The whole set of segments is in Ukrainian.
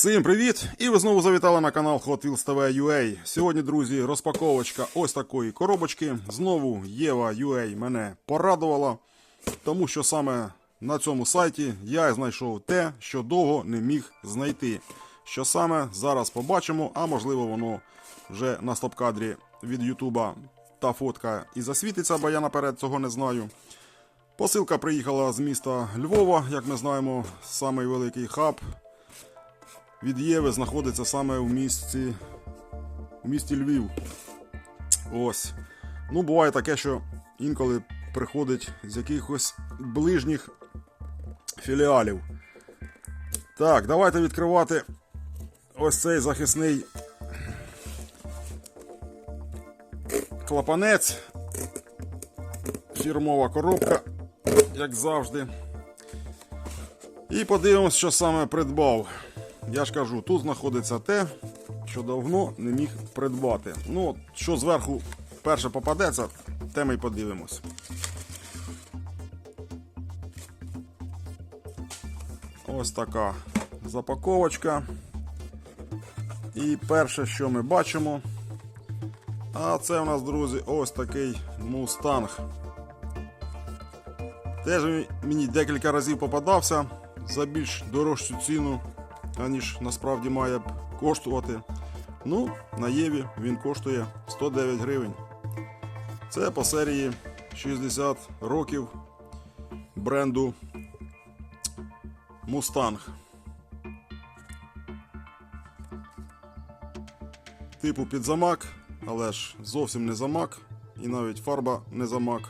Всім привіт! І ви знову завітали на канал Hot Wheels TV UA. Сьогодні, друзі, розпаковочка ось такої коробочки. Знову Єва UA мене порадувала, тому що саме на цьому сайті я знайшов те, що довго не міг знайти. Що саме зараз побачимо, а можливо воно вже на стоп-кадрі від Ютуба та фотка і засвітиться, бо я наперед цього не знаю. Посилка приїхала з міста Львова, як ми знаємо, самий великий хаб від Єви знаходиться саме в місті, в місті Львів. Ось. Ну, буває таке, що інколи приходить з якихось ближніх філіалів. Так, давайте відкривати ось цей захисний клапанець. Фірмова коробка, як завжди. І подивимось, що саме придбав. Я ж кажу, тут знаходиться те, що давно не міг придбати. Ну, що зверху перше попадеться, те ми й подивимось. Ось така запаковочка. І перше, що ми бачимо, а це у нас, друзі, ось такий мустанг. Теж мені декілька разів попадався за більш дорожчу ціну, аніж насправді має б коштувати. Ну, на Єві він коштує 109 гривень. Це по серії 60 років бренду Mustang. Типу під замак, але ж зовсім не замак, і навіть фарба не замак.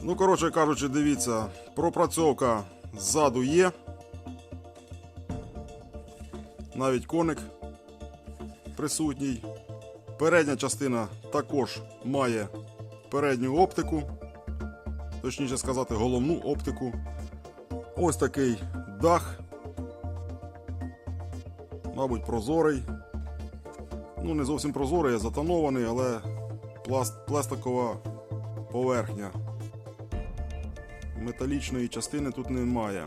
Ну, коротше кажучи, дивіться, пропрацьовка ззаду є. Навіть коник присутній. Передня частина також має передню оптику, точніше сказати, головну оптику. Ось такий дах. Мабуть, прозорий. Ну, не зовсім прозорий, а затонований, але пласт, пластикова поверхня металічної частини тут немає.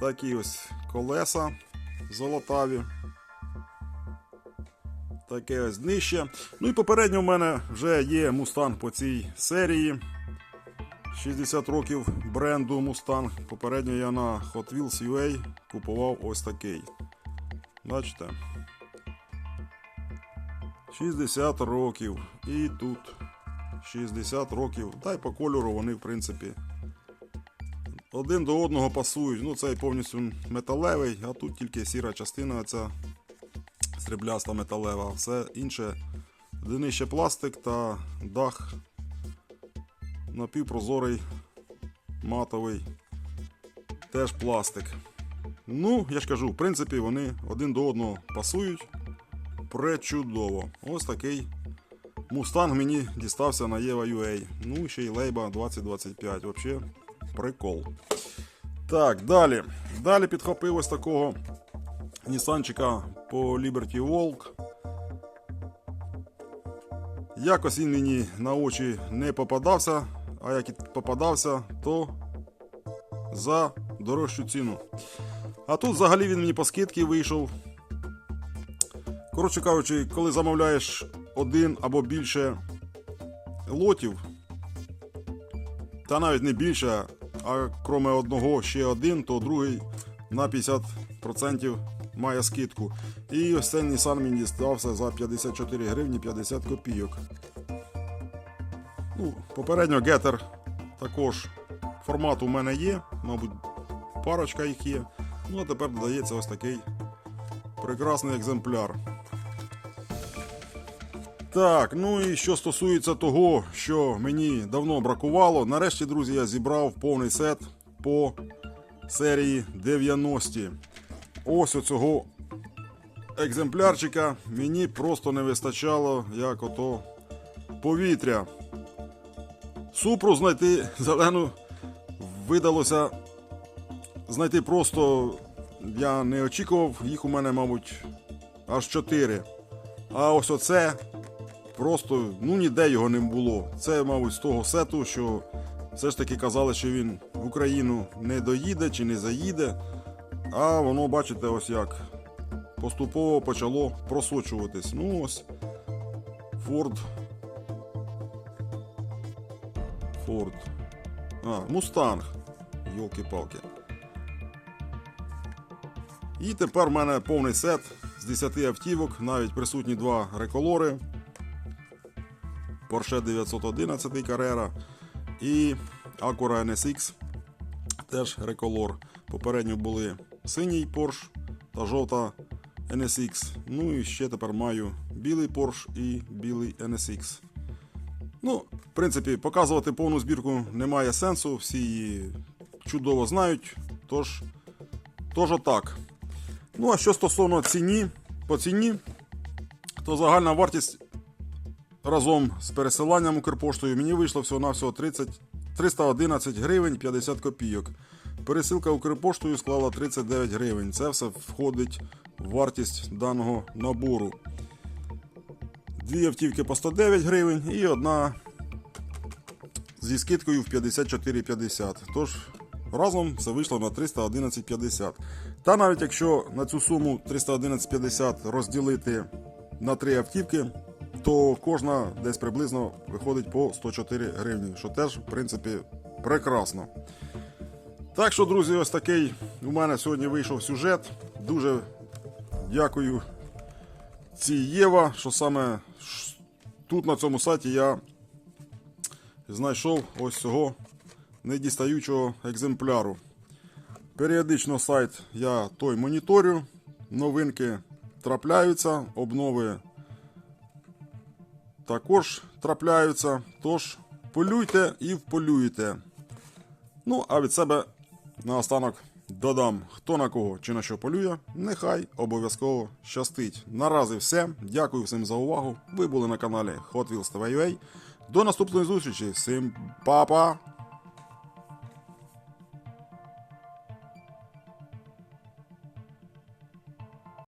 Такі ось колеса золотаві. Таке ось днище. Ну і попередньо в мене вже є Mustang по цій серії. 60 років бренду Mustang. Попередньо я на Hot Wheels UA купував ось такий. Бачите? 60 років. І тут 60 років. Та й по кольору вони, в принципі, один до одного пасують. Ну, цей повністю металевий, а тут тільки сіра частина, ця срібляста металева. Все інше днище пластик та дах напівпрозорий, матовий, теж пластик. Ну, я ж кажу, в принципі, вони один до одного пасують. Пречудово. Ось такий Мустанг мені дістався на Єва UA. Ну, ще й Лейба 2025. Взагалі, прикол. Так, далі. Далі підхопив ось такого Нісанчика по Liberty Walk. Якось він мені на очі не попадався, а як і попадався, то за дорожчу ціну. А тут взагалі він мені по скидці вийшов. Коротше кажучи, коли замовляєш один або більше лотів, та навіть не більше, а крім одного ще один, то другий на 50% має скидку. І ось цей Nissan мені стався за 54 гривні 50 копійок. Ну, Попередньо гетер також формат у мене є, мабуть, парочка їх є. Ну а тепер додається ось такий прекрасний екземпляр. Так, ну і що стосується того, що мені давно бракувало, нарешті, друзі, я зібрав повний сет по серії 90. Ось оцього екземплярчика мені просто не вистачало як ото повітря. Супру знайти зелену видалося знайти просто я не очікував, їх у мене, мабуть, аж 4. А ось оце просто ну ніде його не було. Це, мабуть, з того сету, що Все ж таки казали, що він в Україну не доїде чи не заїде. А воно, бачите, ось як поступово почало просочуватись. Ну ось Ford. Ford. А, Мустанг. Йолки-палки. І тепер в мене повний сет з 10 автівок, навіть присутні два реколори. Porsche 911 Carrera і Acura NSX теж реколор. Попередньо були синій Porsche та жовта NSX. Ну і ще тепер маю білий Porsche і білий NSX. Ну, в принципі, показувати повну збірку немає сенсу, всі її чудово знають. Тож, тож отак. Ну, а що стосовно ціні, по ціні, то загальна вартість разом з пересиланням Укрпоштою мені вийшло всього-навсього 30, 311 гривень 50 копійок. Пересилка Укрпоштою склала 39 гривень. Це все входить в вартість даного набору. Дві автівки по 109 гривень і одна зі скидкою в 54,50. Тож разом все вийшло на 311,50. Та навіть якщо на цю суму 311,50 розділити на три автівки, то кожна десь приблизно виходить по 104 гривні, що теж, в принципі, прекрасно. Так що, друзі, ось такий у мене сьогодні вийшов сюжет. Дуже дякую цій Єва, що саме тут на цьому сайті я знайшов ось цього недістаючого екземпляру. Періодично сайт я той моніторю, новинки трапляються, обнови також трапляються. Тож полюйте і вполюйте. Ну, а від себе наостанок додам, хто на кого чи на що полює, нехай обов'язково щастить. Наразі все. Дякую всім за увагу. Ви були на каналі Hot Wheels TV. До наступної зустрічі. Всім па-па!